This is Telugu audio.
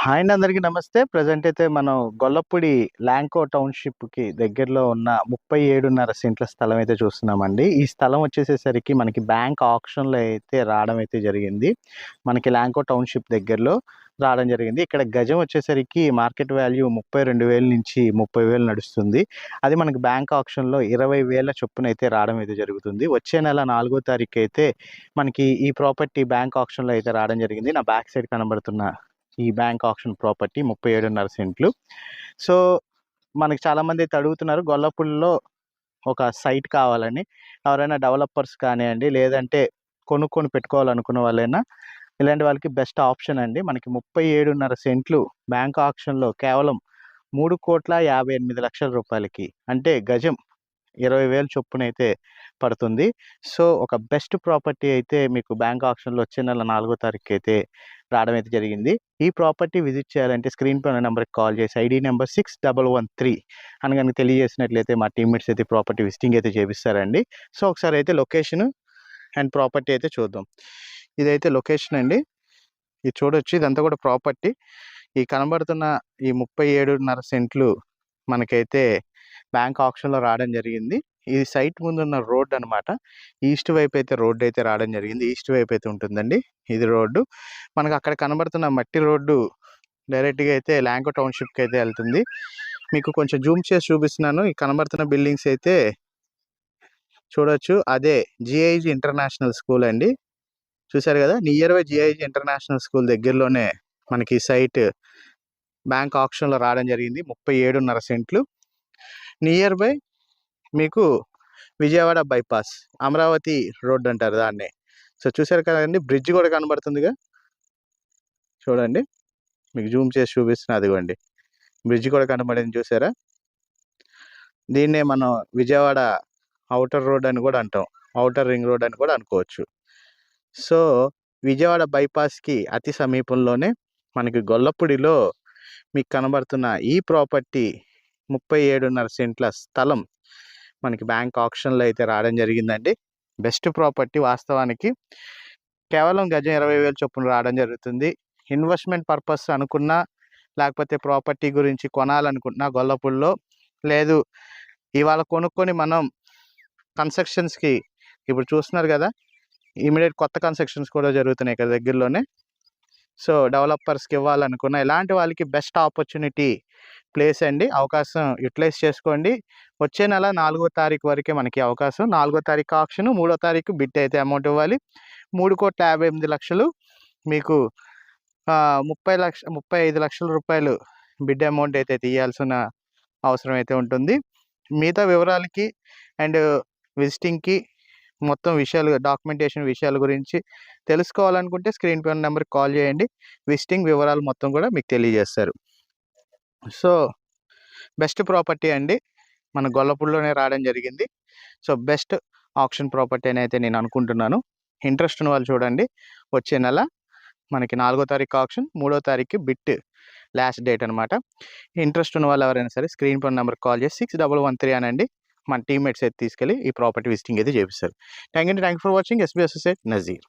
హాయ్ అండి అందరికీ నమస్తే. ప్రజెంట్ అయితే మనం గొల్లపూడి ల్యాంకో టౌన్షిప్కి దగ్గరలో ఉన్న ముప్పై ఏడున్నర సెంట్ల స్థలం అయితే చూస్తున్నామండి. ఈ స్థలం వచ్చేసేసరికి మనకి బ్యాంక్ ఆప్షన్లో అయితే రావడం అయితే జరిగింది. మనకి ల్యాంకో టౌన్షిప్ దగ్గరలో రావడం జరిగింది. ఇక్కడ గజం వచ్చేసరికి మార్కెట్ వాల్యూ ముప్పై రెండు వేల నుంచి ముప్పై వేలు నడుస్తుంది. అది మనకి బ్యాంక్ ఆప్షన్లో ఇరవై వేల చొప్పున అయితే రావడం అయితే జరుగుతుంది. వచ్చే నెల నాలుగో తారీఖు అయితే మనకి ఈ ప్రాపర్టీ బ్యాంక్ ఆప్షన్లో అయితే రావడం జరిగింది. నా బ్యాక్ సైడ్ కనబడుతున్న ఈ బ్యాంక్ ఆప్షన్ ప్రాపర్టీ ముప్పై ఏడున్నర సెంట్లు. సో మనకి చాలామంది అయితే అడుగుతున్నారు గొల్లపూడిలో ఒక సైట్ కావాలని. ఎవరైనా డెవలపర్స్ కానివ్వండి లేదంటే కొనుక్కొని పెట్టుకోవాలనుకున్న వాళ్ళైనా ఇలాంటి వాళ్ళకి బెస్ట్ ఆప్షన్ అండి. మనకి ముప్పై ఏడున్నర సెంట్లు బ్యాంక్ ఆప్షన్లో కేవలం మూడు కోట్ల యాభై ఎనిమిది లక్షల రూపాయలకి. అంటే గజం ఇరవై వేలు చొప్పున అయితే పడుతుంది. సో ఒక బెస్ట్ ప్రాపర్టీ అయితే మీకు బ్యాంక్ ఆప్షన్లో వచ్చే నెల నాలుగో తారీఖు అయితే రావడం అయితే జరిగింది. ఈ ప్రాపర్టీ విజిట్ చేయాలంటే స్క్రీన్ పైన నెంబర్కి కాల్ చేసి ID number six double one three అని కనుక తెలియజేసినట్లయితే మా టీమ్మేట్స్ అయితే ప్రాపర్టీ విజిటింగ్ అయితే చేపిస్తారండి. సో ఒకసారి అయితే లొకేషన్ అండ్ ప్రాపర్టీ అయితే చూద్దాం. ఇదైతే లొకేషన్ అండి. ఇది చూడొచ్చు. ఇదంతా కూడా ప్రాపర్టీ. ఈ కనబడుతున్న ఈ ముప్పై ఏడున్నర సెంట్లు మనకైతే బ్యాంక్ ఆప్షన్లో రావడం జరిగింది. ఈ సైట్ ముందున్న రోడ్ అనమాట ఈస్ట్ వైపు అయితే రోడ్డు అయితే రావడం జరిగింది. ఈస్ట్ వైపు అయితే ఉంటుందండి ఇది రోడ్డు. మనకు అక్కడ కనబడుతున్న మట్టి రోడ్డు డైరెక్ట్గా అయితే ల్యాంకో టౌన్షిప్కి అయితే వెళ్తుంది. మీకు కొంచెం జూమ్ చేసి చూపిస్తున్నాను. ఈ కనబడుతున్న బిల్డింగ్స్ అయితే చూడొచ్చు. అదే జిఐజి ఇంటర్నేషనల్ స్కూల్ అండి. చూసారు కదా? Near by GIG international school దగ్గరలోనే మనకి సైట్ బ్యాంక్ ఆప్షన్లో రావడం జరిగింది. ముప్పై ఏడున్నర సెంట్లు. నియర్ బై మీకు విజయవాడ బైపాస్ అమరావతి రోడ్ అంటారు దాన్నే. సో చూసారు కదండి బ్రిడ్జ్ కూడా కనబడుతుందిగా. చూడండి మీకు జూమ్ చేసి చూపిస్తున్నా అదిగోండి. బ్రిడ్జ్ కూడా కనబడింది చూసారా దీన్నే మనం విజయవాడ అవుటర్ రోడ్ అని కూడా అంటాం. అవుటర్ రింగ్ రోడ్ అని కూడా అనుకోవచ్చు. సో విజయవాడ బైపాస్కి అతి సమీపంలోనే మనకి గొల్లపూడిలో మీకు కనబడుతున్న ఈ ప్రాపర్టీ ముప్పై ఏడున్నర సెంట్ల స్థలం మనకి బ్యాంక్ ఆప్షన్లో అయితే రావడం జరిగిందండి. బెస్ట్ ప్రాపర్టీ వాస్తవానికి కేవలం గజం ఇరవై వేలు చొప్పున రావడం జరుగుతుంది. ఇన్వెస్ట్మెంట్ పర్పస్ అనుకున్నా లేకపోతే ప్రాపర్టీ గురించి కొనాలనుకుంటున్నా గొల్లపూడిలో లేదు ఇవాళ కొనుక్కొని మనం కన్స్ట్రక్షన్స్కి ఇప్పుడు చూస్తున్నారు కదా ఇమీడియట్ కొత్త కన్స్ట్రక్షన్స్ కూడా జరుగుతున్నాయి ఇక్కడ దగ్గరలోనే. సో డెవలపర్స్కి ఇవ్వాలనుకున్న ఇలాంటి వాళ్ళకి బెస్ట్ ఆపర్చునిటీ ప్లేస్ అండి. అవకాశం యూటిలైజ్ చేసుకోండి. వచ్చే నెల నాలుగో తారీఖు వరకే మనకి అవకాశం. నాలుగో తారీఖు ఆప్షన్ మూడో తారీఖు బిట్ అయితే అమౌంట్ ఇవ్వాలి. మూడు కోట్ల యాభై ఎనిమిది లక్షలు మీకు ముప్పై లక్ష ముప్పై ఐదు లక్షల రూపాయలు బిడ్ అమౌంట్ అయితే తీయాల్సిన అవసరం అయితే ఉంటుంది. మిగతా వివరాలకి అండ్ విజిటింగ్కి మొత్తం విషయాలు డాక్యుమెంటేషన్ విషయాల గురించి తెలుసుకోవాలనుకుంటే స్క్రీన్ పైన నెంబర్కి కాల్ చేయండి. విజిటింగ్ వివరాలు మొత్తం కూడా మీకు తెలియజేస్తారు. సో బెస్ట్ ప్రాపర్టీ అండి. మన గొల్లపూడిలోనే రావడం జరిగింది. సో బెస్ట్ ఆప్షన్ ప్రాపర్టీ అని అయితే నేను అనుకుంటున్నాను. ఇంట్రెస్ట్ ఉన్న వాళ్ళు చూడండి. వచ్చే నెల మనకి నాలుగో తారీఖు ఆప్షన్ మూడో తారీఖు బిట్ లాస్ట్ డేట్ అనమాట ఇంట్రెస్ట్ ఉన్న వాళ్ళు ఎవరైనా సరే స్క్రీన్ పైన నెంబర్ కాల్ చేసి సిక్స్ డబల్ వన్ త్రీ అనండి. మన టీమ్మేట్స్ అయితే తీసుకెళ్ళి ఈ ప్రాపర్టీ విజిటింగ్ అయితే చేపిస్తారు. Thank you thank for watching. SBSSA Nazeer.